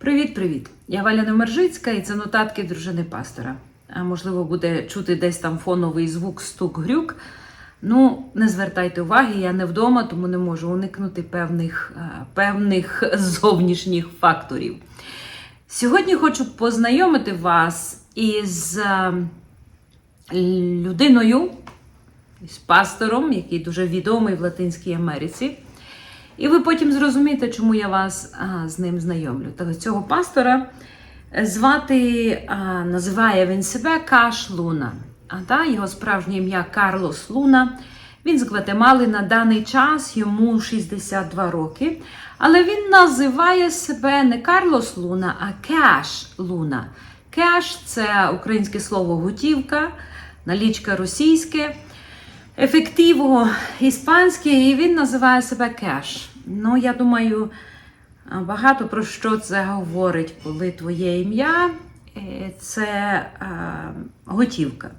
Привіт-привіт! Я Валя Номержицька і це нотатки дружини пастора. А можливо, буде чути десь там фоновий звук, стук, грюк. Ну, не звертайте уваги, я не вдома, тому не можу уникнути певних, е, певних зовнішніх факторів. Сьогодні хочу познайомити вас із е, людиною, з пастором, який дуже відомий в Латинській Америці. І ви потім зрозумієте, чому я вас а, з ним знайомлю. Так, цього пастора звати, а, називає він себе Каш Луна. А та, його справжнє ім'я Карлос Луна. Він з Гватемали на даний час йому 62 роки. Але він називає себе не Карлос Луна, а Кеш Луна. Кеш це українське слово готівка, налічка російське. Ефективо іспанське, і він називає себе кеш. Ну, я думаю, багато про що це говорить, коли твоє ім'я е, це е, готівка.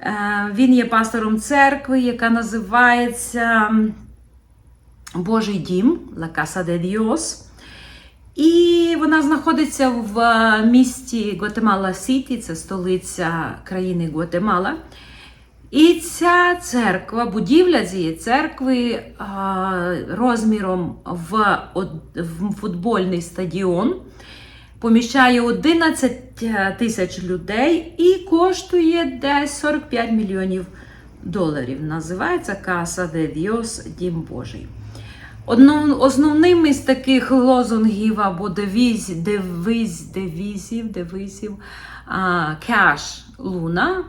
Е, він є пастором церкви, яка називається Божий дім La Casa de Dios. І вона знаходиться в місті Гватемала Сіті, це столиця країни Гватемала. І ця церква, будівля цієї церкви розміром в, футбольний стадіон поміщає 11 тисяч людей і коштує десь 45 мільйонів доларів. Називається Casa de Dios Дім Божий. Основним із таких лозунгів або девіз, девіз, девізів, девізів кеш луна,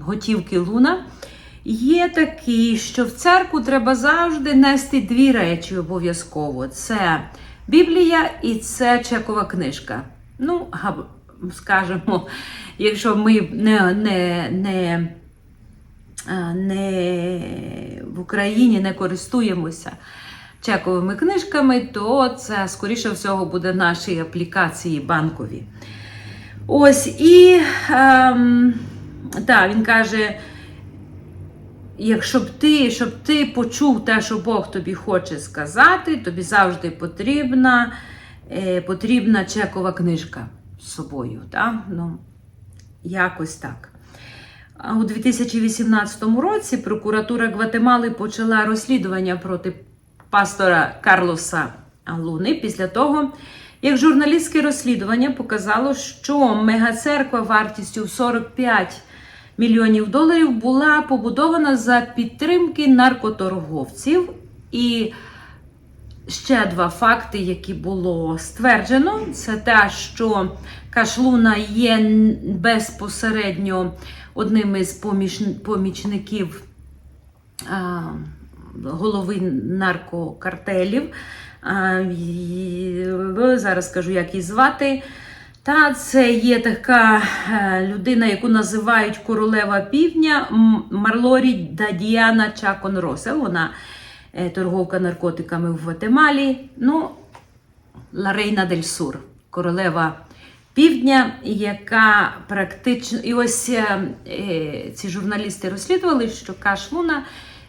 готівки луна, є такий, що в церкву треба завжди нести дві речі обов'язково: це Біблія і це чекова книжка. Ну, скажімо, якщо ми не, не, не, не в Україні не користуємося чековими книжками, то це, скоріше всього, буде наші аплікації банкові. Ось і ем, так, він каже: якщо б ти, щоб ти почув те, що Бог тобі хоче сказати, тобі завжди потрібна е, потрібна чекова книжка з собою. Так? Ну, Якось так. У 2018 році прокуратура Гватемали почала розслідування проти пастора Карлоса Луни після того, як журналістське розслідування показало, що мегацерква вартістю в 45 мільйонів доларів була побудована за підтримки наркоторговців. І ще два факти, які було стверджено, це те, що Кашлуна є безпосередньо одним із поміч... помічників а, голови наркокартелів. Зараз скажу, як її звати. Та це є така людина, яку називають королева півдня Марлорі Дадіана Чакон Росел. Вона е, торговка наркотиками в Гватемалі. Ну, Ларейна Дель Сур, королева півдня, яка практично. І ось е, е, ці журналісти розслідували, що Кашлуна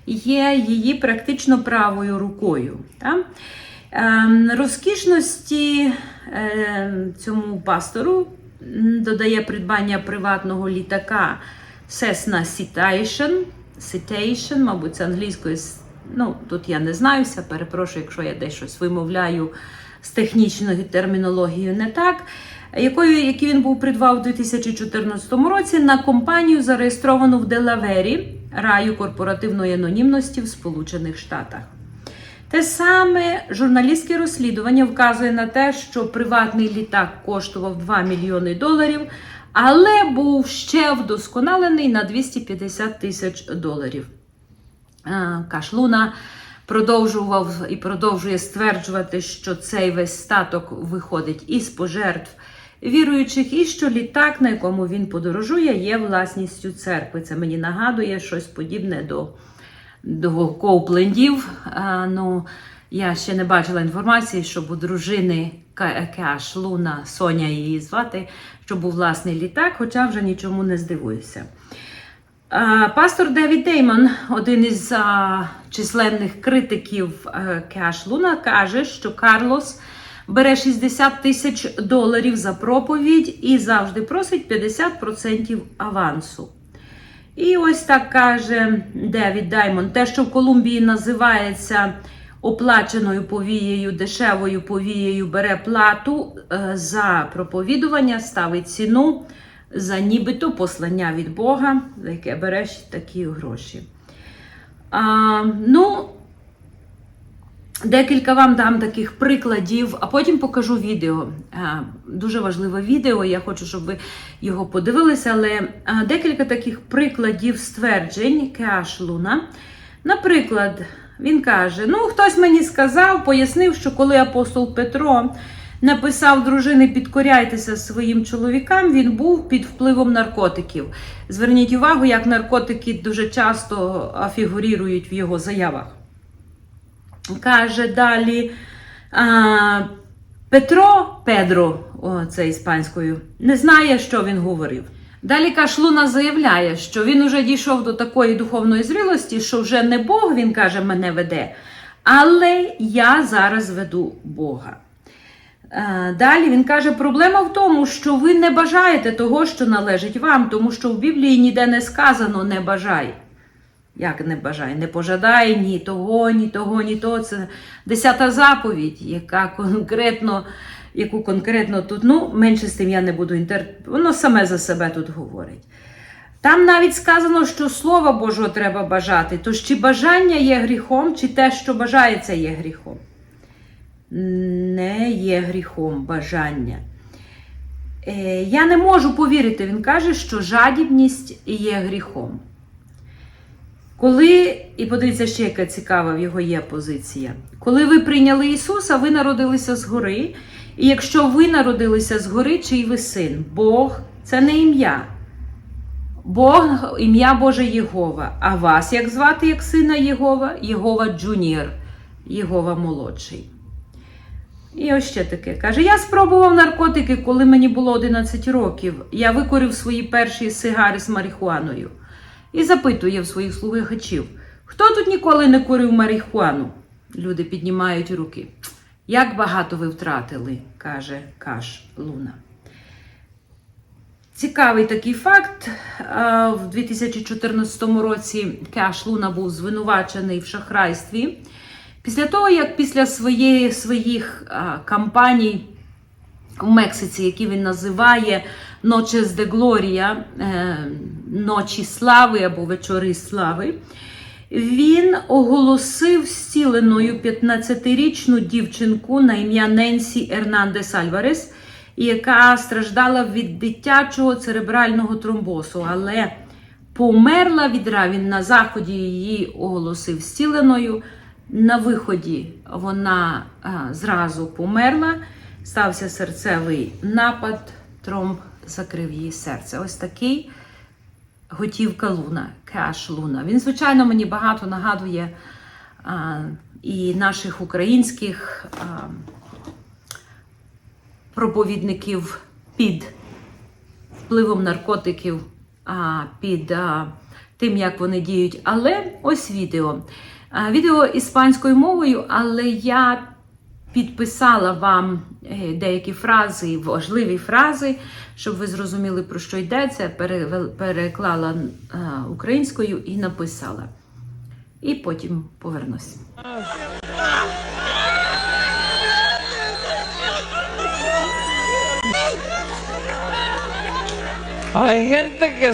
є її практично правою рукою. Так? Розкішності цьому пастору додає придбання приватного літака Cessna Citation, Citation, мабуть, це англійською. Ну, тут я не знаюся, перепрошую, якщо я десь щось вимовляю з технічною термінологією не так, якою, який він був придбав у 2014 році на компанію, зареєстровану в Делавері, раю корпоративної анонімності в Сполучених Штатах. Те саме журналістське розслідування вказує на те, що приватний літак коштував 2 мільйони доларів, але був ще вдосконалений на 250 тисяч доларів. Кашлуна продовжував і продовжує стверджувати, що цей весь статок виходить із пожертв віруючих, і що літак, на якому він подорожує, є власністю церкви. Це мені нагадує щось подібне до до Коуплендів. Ну, Я ще не бачила інформації, щоб у дружини Кеш Луна, Соня її звати, що був власний літак, хоча вже нічому не здивуюся. Пастор Девід Деймон, один із численних критиків Кеш Луна, каже, що Карлос бере 60 тисяч доларів за проповідь і завжди просить 50% авансу. І ось так каже Девід Даймон: те, що в Колумбії називається оплаченою повією, дешевою повією, бере плату е, за проповідування, ставить ціну за нібито послання від Бога, за яке береш такі гроші. А, ну, Декілька вам дам таких прикладів, а потім покажу відео. Е, Дуже важливе відео, я хочу, щоб ви його подивилися, але е, декілька таких прикладів стверджень Кеаш Луна. Наприклад, він каже: ну, хтось мені сказав, пояснив, що коли апостол Петро написав дружини підкоряйтеся своїм чоловікам, він був під впливом наркотиків. Зверніть увагу, як наркотики дуже часто а, фігурірують в його заявах. Каже далі а, Петро Педро, о, це іспанською, не знає, що він говорив. Далі Кашлуна заявляє, що він уже дійшов до такої духовної зрілості, що вже не Бог, він каже, мене веде, але я зараз веду Бога. Е, Далі він каже: проблема в тому, що ви не бажаєте того, що належить вам, тому що в Біблії ніде не сказано не бажай. Як не бажай, не пожадай ні того, ні того, ні того. Це десята заповідь, яка конкретно, яку конкретно тут, ну, менше з тим я не буду інтер... Воно саме за себе тут говорить. Там навіть сказано, що Слова Божого треба бажати. Тож чи бажання є гріхом, чи те, що бажається, є гріхом? Не є гріхом бажання. Е, я не можу повірити, він каже, що жадібність є гріхом. Коли, і подивіться, ще яка цікава в його є позиція. Коли ви прийняли Ісуса, ви народилися згори. І якщо ви народилися згори, чий ви син? Бог це не ім'я. Бог, ім'я Боже Єгова. А вас як звати як сина Єгова? Єгова Джуніор, Єгова молодший. І ось ще таке. Каже: я спробував наркотики, коли мені було 11 років. Я викорив свої перші сигари з марихуаною. І запитує в своїх слухачів, хто тут ніколи не курив марихуану? Люди піднімають руки. Як багато ви втратили, каже Каш Луна. Цікавий такий факт. В 2014 році Каш Луна був звинувачений в шахрайстві. Після того, як після своєї, своїх а, кампаній в Мексиці, які він називає Noches de Gloria, е, ночі слави або вечори слави, він оголосив зціленою 15-річну дівчинку на ім'я Ненсі Ернандес Альварес, яка страждала від дитячого церебрального тромбозу, але померла від равін на заході її оголосив зціленою. На виході вона а, зразу померла, стався серцевий напад, тромб закрив її серце. Ось такий готівка Луна, кеш Луна. Він, звичайно, мені багато нагадує а, і наших українських а, проповідників під впливом наркотиків, а, під а, тим, як вони діють. Але ось відео. А, Відео іспанською мовою, але я підписала вам е, деякі фрази, важливі фрази, щоб ви зрозуміли, про що йдеться. Переклала українською і написала. І потім повернусь. Hay gente que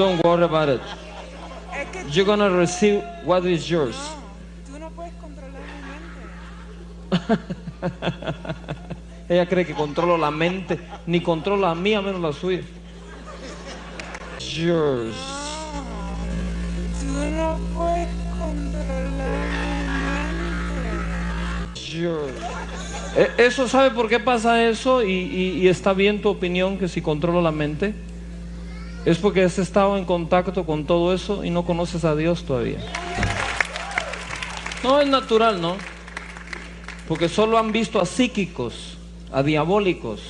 Don't worry about it. Es que You're gonna receive what is yours. tú no puedes controlar mi mente. Ella cree que controla la mente, ni controla la mía menos la suya. Yours. Tú no puedes controlar mi mente. yo- Eh, Eso, ¿sabe por qué pasa eso? Y, y- y está bien tu opinión que si controlo la mente. Es porque has estado en contacto con todo eso y no conoces a Dios todavía. No es natural, ¿no? Porque solo han visto a psíquicos, a diabólicos.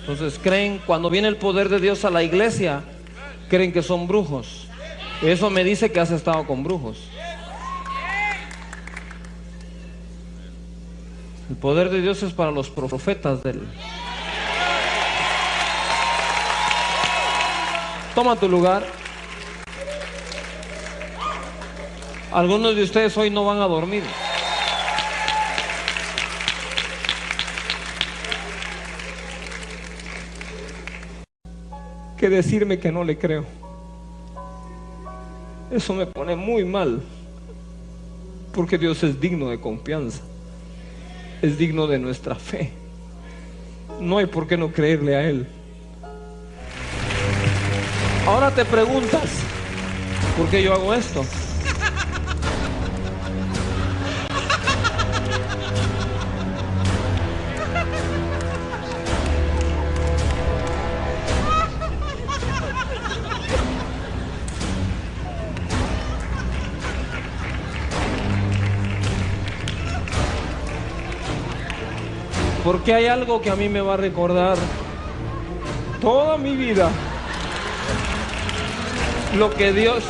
Entonces creen, cuando viene el poder de Dios a la iglesia, creen que son brujos. Eso me dice que has estado con brujos. El poder de Dios es para los profetas del. Toma tu lugar. Algunos de ustedes hoy no van a dormir. Que decirme que no le creo. Eso me pone muy mal. Porque Dios es digno de confianza es digno de nuestra fe. No hay por qué no creerle a Él. Ahora te preguntas, ¿por qué yo hago esto? Porque hay algo que a mí me va a recordar toda mi vida. Lo que Dios...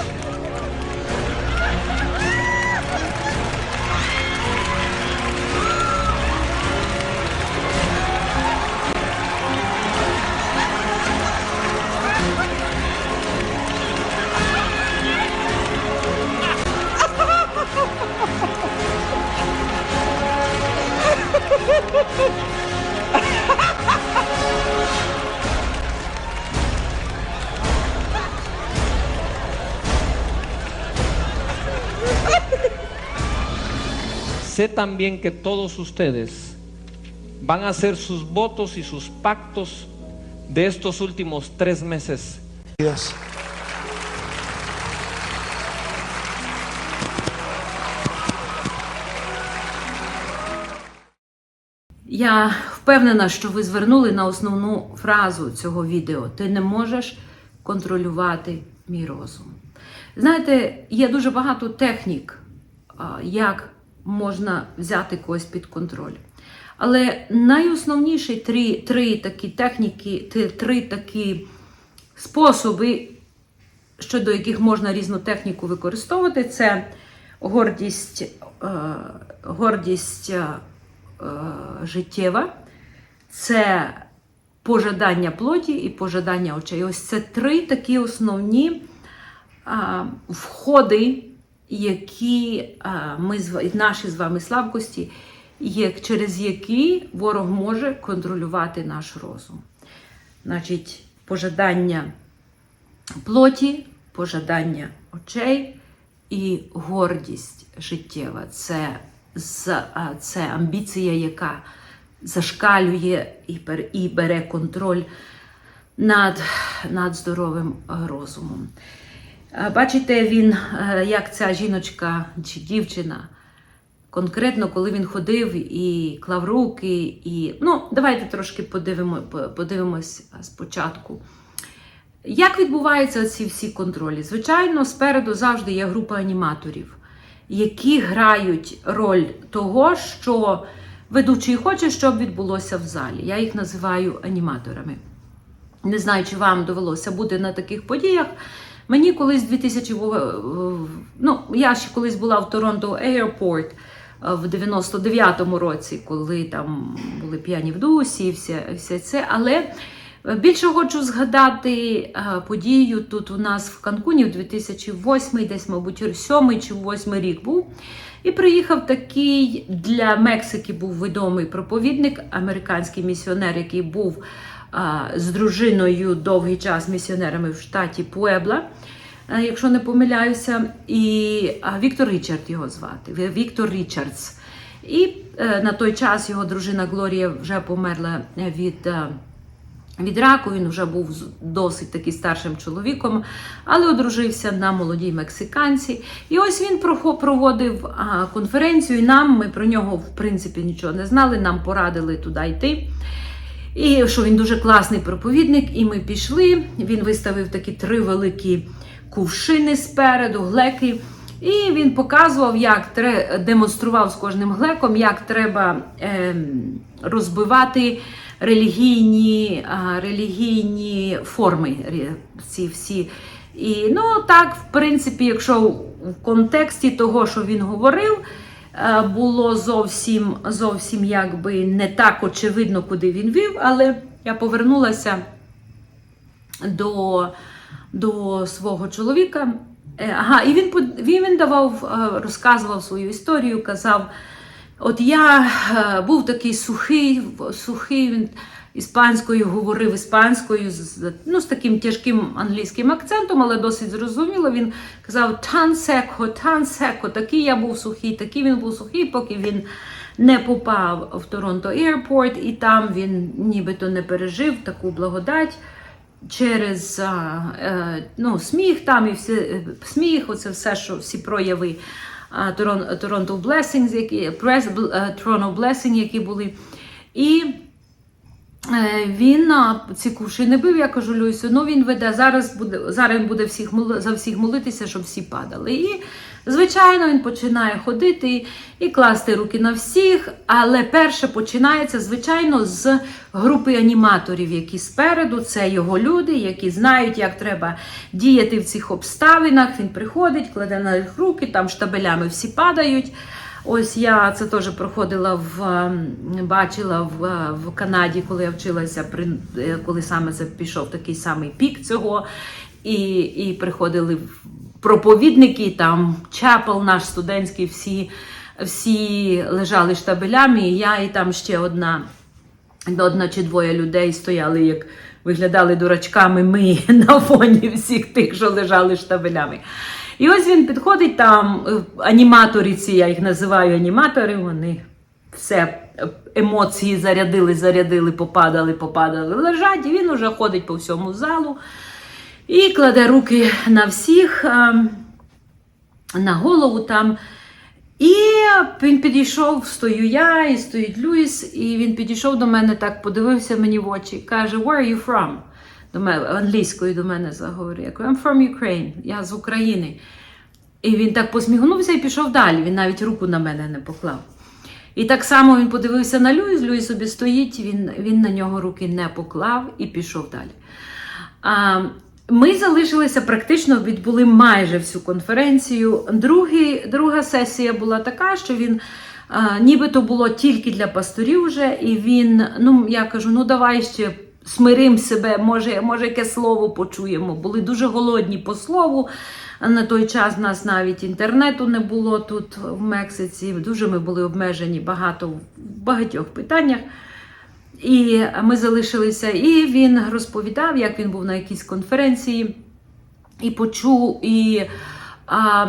Sé también que todos ustedes van a hacer sus votos y sus pactos de estos últimos tres meses. Dios. Я впевнена, що ви звернули на основну фразу цього відео: ти не можеш контролювати мій розум. Знаєте, є дуже багато технік, як можна взяти когось під контроль. Але найосновніші три, три такі техніки, три, такі способи, щодо яких можна різну техніку використовувати, це гордість, е, гордість е, е, життєва, це пожадання плоті і пожадання очей. Ось це три такі основні а, входи, які а, ми наші з вами слабкості, через які ворог може контролювати наш розум. Значить, пожадання плоті, пожадання очей і гордість життєва. Це, це амбіція, яка зашкалює і, бере контроль над, над здоровим е, розумом. Е, Бачите, він, е, як ця жіночка чи дівчина, конкретно, коли він ходив і клав руки, і. Ну, давайте трошки подивимо, подивимось спочатку. Як відбуваються ці всі контролі? Звичайно, спереду завжди є група аніматорів, які грають роль того, що ведучий хоче, щоб відбулося в залі. Я їх називаю аніматорами. Не знаю, чи вам довелося бути на таких подіях. Мені колись 2000, в- ну, я ще колись була в Торонто Airport е, в 99-му році, коли там були п'яні в дусі і все, все це. Але е, більше хочу згадати е, подію тут у нас в Канкуні в 2008, десь, мабуть, 7 чи 8 рік був. І приїхав такий для Мексики був відомий проповідник, американський місіонер, який був з дружиною довгий час місіонерами в штаті Пуебла, е, якщо не помиляюся, і Віктор Річард його звати. Віктор Річардс. І е, на той час його дружина Глорія вже померла від. е, від раку. Він вже був досить таки старшим чоловіком, але одружився на молодій мексиканці. І ось він проводив конференцію. І нам ми про нього в принципі нічого не знали. Нам порадили туди йти. І що він дуже класний проповідник, і ми пішли. Він виставив такі три великі кувшини спереду, глеки. І він показував, як тре, демонстрував з кожним глеком, як треба ем, розбивати релігійні, а, релігійні форми. Ці всі. І ну так, в принципі, якщо в контексті того, що він говорив, е, було зовсім, зовсім якби не так очевидно, куди він вів, але я повернулася до, до свого чоловіка. Е, Ага, і він, він, давав, е, розказував свою історію, казав: от я е, був такий сухий, сухий, іспанською говорив іспанською, з, ну, з таким тяжким англійським акцентом, але досить зрозуміло. Він казав тан секо, тан секо, такий я був сухий, такий він був сухий, поки він не попав в Торонто Airport, і там він нібито не пережив таку благодать через е, ну, сміх там і всі, сміх, оце все, що всі прояви Торонто Blessings, які, е, Toronto Blessing, які були. І Він а, ці кувшини не бив, я кажу Люсю, ну він веде, зараз буде, зараз він буде всіх за всіх молитися, щоб всі падали. І, звичайно, він починає ходити і класти руки на всіх, але перше починається, звичайно, з групи аніматорів, які спереду, це його люди, які знають, як треба діяти в цих обставинах. Він приходить, кладе на них руки, там штабелями всі падають. Ось я це теж проходила в бачила в, е, в Канаді, коли я вчилася, при е, коли саме це пішов такий самий пік цього. І, і приходили проповідники, там чапел наш студентський, всі, всі лежали штабелями. І я і там ще одна одна чи двоє людей стояли, як виглядали дурачками ми на фоні всіх тих, що лежали штабелями. І ось він підходить там, е, аніматори ці, я їх називаю аніматори, вони все е, емоції зарядили, зарядили, попадали, попадали, лежать, і він уже ходить по всьому залу і кладе руки на всіх, ем, на голову там. І він підійшов, стою я, і стоїть Люїс, і він підійшов до мене, так подивився мені в очі, каже: Where are you from? До мене, англійською до мене заговорив. Я кажу, I'm from Ukraine, я з України. І він так посміхнувся і пішов далі. Він навіть руку на мене не поклав. І так само він подивився на Люїс, Люїс собі стоїть, він, він на нього руки не поклав і пішов далі. А, ми залишилися практично, відбули майже всю конференцію. Другий, друга сесія була така, що він а, нібито було тільки для пасторів вже, і він, ну я кажу, ну давай ще смирим себе, може, може яке слово почуємо. Були дуже голодні по слову. На той час нас навіть інтернету не було тут в Мексиці. Дуже ми були обмежені багато в багатьох питаннях. І ми залишилися, і він розповідав, як він був на якійсь конференції, і почув, і а,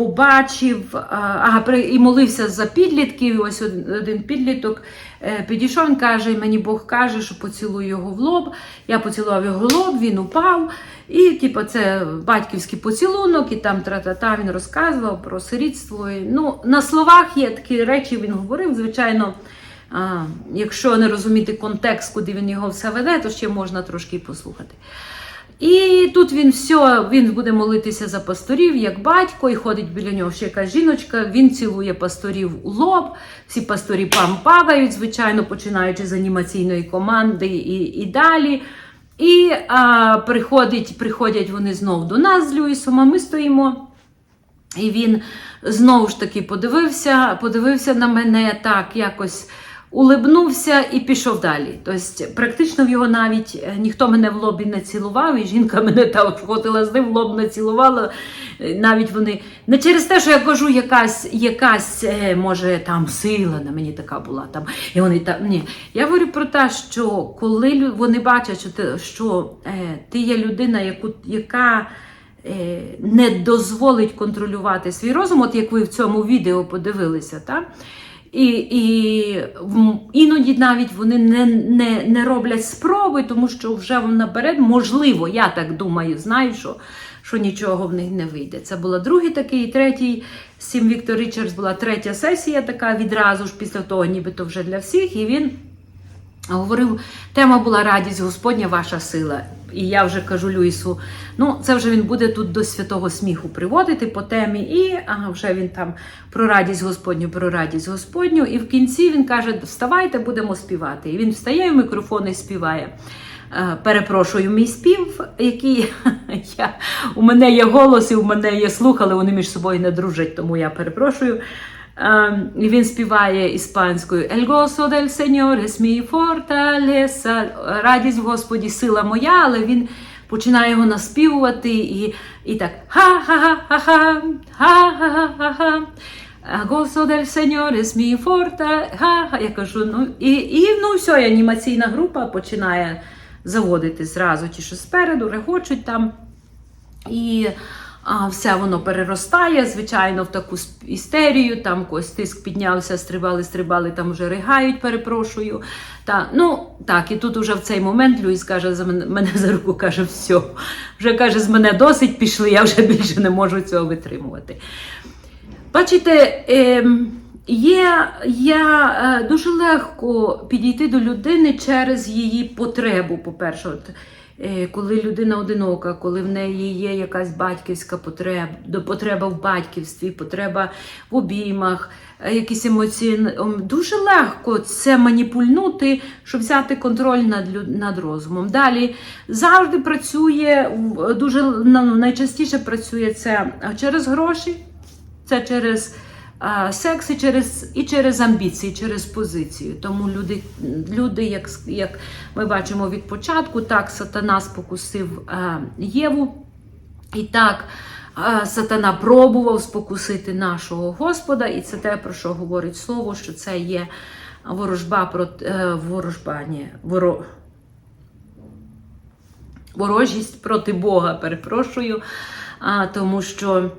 побачив, а, ага, і молився за підлітків. Ось один, один підліток е, підійшов, він каже, мені Бог каже, що поцілую його в лоб. Я поцілував його в лоб, він упав. І, типу, це батьківський поцілунок, і там тра-та-та він розказував про сирітство. І, ну, на словах є такі речі, він говорив, звичайно. А, якщо не розуміти контекст, куди він його все веде, то ще можна трошки послухати. І тут він все, він буде молитися за пасторів, як батько, і ходить біля нього ще якась жіночка. Він цілує пасторів у лоб. Всі пасторі пам падають, звичайно, починаючи з анімаційної команди і, і далі. І а, приходить, приходять вони знов до нас з Люїсом, а ми стоїмо. І він знову ж таки подивився, подивився на мене так, якось улибнувся і пішов далі. Тобто, практично в його навіть е, ніхто мене в лобі не цілував, і жінка мене там ходила з ним, в лоб не цілувала. Е, Навіть вони не через те, що я кажу, якась, якась е, може там сила на мені така була. Там, і вони там, ні. Я говорю про те, що коли вони бачать, що ти, що, е, ти є людина, яку, яка не дозволить контролювати свій розум, от як ви в цьому відео подивилися, так? І, і іноді навіть вони не, не, не роблять спроби, тому що вже наперед, можливо, я так думаю, знаю, що, що нічого в них не вийде. Це була другий такий, третій Сім Віктор Річардс була третя сесія, така відразу ж після того, нібито вже для всіх. І він говорив, тема була радість Господня, ваша сила. І я вже кажу Люїсу, ну це вже він буде тут до святого сміху приводити по темі, і ага, вже він там про радість Господню, про радість Господню. І в кінці він каже: Вставайте, будемо співати. І він встає в мікрофон і співає. Е, Перепрошую, мій спів, який я, у мене є голос і у мене є слух, але вони між собою не дружать, тому я перепрошую. Е, і він співає іспанською El gozo del Señor es mi fortaleza, радість в Господі, сила моя, але він починає його наспівувати і, і так ха-ха-ха-ха-ха, ха-ха-ха-ха-ха. Gozo del Señor es. Ха-ха. Я кажу, ну і, і ну все, анімаційна група починає заводити зразу ті, що спереду, регочуть там. І а, все воно переростає, звичайно, в таку істерію. Там когось тиск піднявся, стрибали, стрибали, там вже ригають, перепрошую. Та, ну, так, і тут уже в цей момент Люїс каже за мене, мене за руку, каже, все. Вже каже, з мене досить пішли, я вже більше не можу цього витримувати. Бачите, ем, є, є е, дуже легко підійти до людини через її потребу. По-перше, коли людина одинока, коли в неї є якась батьківська потреба, потреба в батьківстві, потреба в обіймах, е, якісь емоції, дуже легко це маніпульнути, щоб взяти контроль над, над розумом. Далі завжди працює, дуже ну, найчастіше працює це е, через гроші. Це через секс і через, і через амбіції, через позицію. Тому люди, люди як, як ми бачимо від початку, так сатана спокусив Єву, і так сатана пробував спокусити нашого Господа, і це те, про що говорить слово, що це є ворожба проти е, ворожба, ні, воро, ворожість проти Бога, перепрошую, тому що.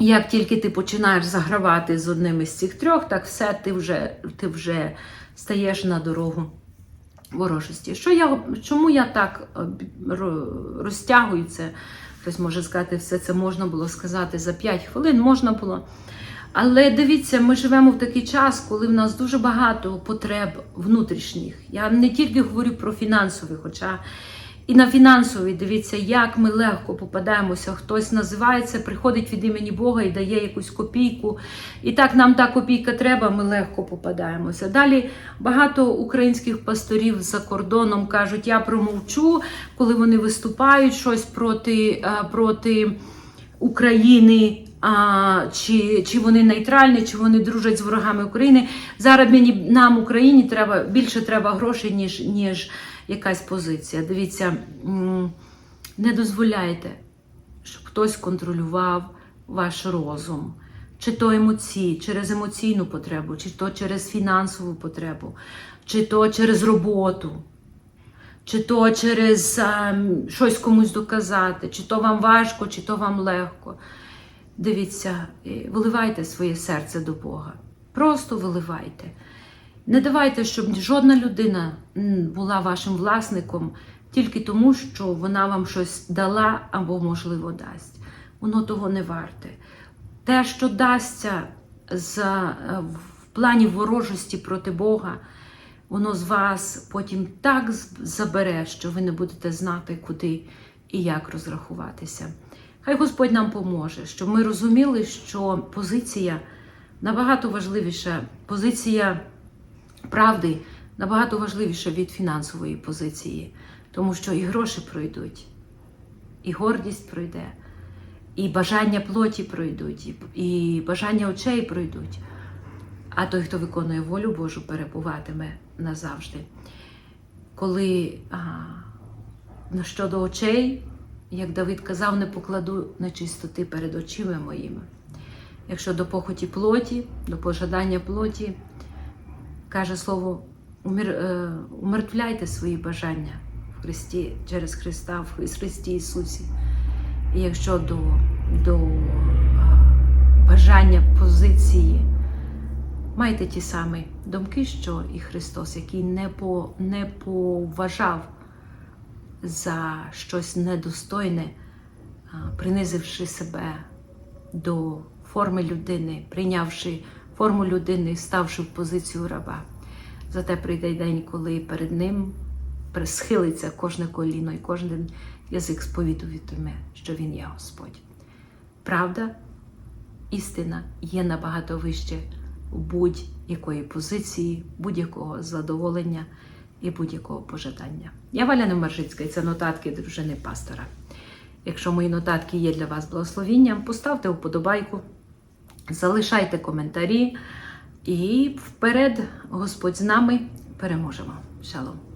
Як тільки ти починаєш загравати з одним із цих трьох, так все ти вже, ти вже стаєш на дорогу ворожості. Що я, чому я так е, розтягую це? Хтось може сказати, все це можна було сказати за 5 хвилин, можна було. Але дивіться, ми живемо в такий час, коли в нас дуже багато потреб внутрішніх. Я не тільки говорю про фінансові, хоча і на фінансові, дивіться, як ми легко попадаємося. Хтось називається, приходить від імені Бога і дає якусь копійку. І так нам та копійка треба, ми легко попадаємося. Далі багато українських пасторів за кордоном кажуть, я промовчу, коли вони виступають щось проти, е, проти України. А, чи, чи вони нейтральні, чи вони дружать з ворогами України. Зараз мені нам, Україні, треба більше треба грошей, ніж, ніж якась позиція. Дивіться, не дозволяйте, щоб хтось контролював ваш розум. Чи то емоції, через емоційну потребу, чи то через фінансову потребу, чи то через роботу, чи то через ем, щось комусь доказати, чи то вам важко, чи то вам легко. Дивіться, е, виливайте своє серце до Бога. Просто виливайте. Не давайте, щоб жодна людина була вашим власником тільки тому, що вона вам щось дала або, можливо, дасть. Воно того не варте. Те, що дасться за, е, в плані ворожості проти Бога, воно з вас потім так забере, що ви не будете знати, куди і як розрахуватися. Хай Господь нам поможе, щоб ми розуміли, що позиція набагато важливіша, позиція правди набагато важливіша від фінансової позиції, тому що і гроші пройдуть, і гордість пройде, і бажання плоті пройдуть, і- бажання очей пройдуть. А той, хто виконує волю Божу, перебуватиме назавжди. Коли а, щодо очей, як Давид казав, не покладу нечистоти перед очима моїми. Якщо до похоті плоті, до пожадання плоті, каже слово, е, умертвляйте свої бажання в Христі, через Христа, в Христі Ісусі. І якщо до, до е, бажання позиції Майте ті самі думки, що і Христос, який не, по, не поважав за щось недостойне, принизивши себе до форми людини, прийнявши форму людини, ставши в позицію раба. Зате прийде день, коли перед ним схилиться кожне коліно і кожен язик сповідуватиме, що він є Господь. Правда, істина є набагато вище будь-якої позиції, будь-якого задоволення і будь-якого пожадання. Я Валяна Маржицька, і це нотатки дружини пастора. Якщо мої нотатки є для вас благословінням, поставте вподобайку, залишайте коментарі і вперед Господь з нами переможемо. Шалом.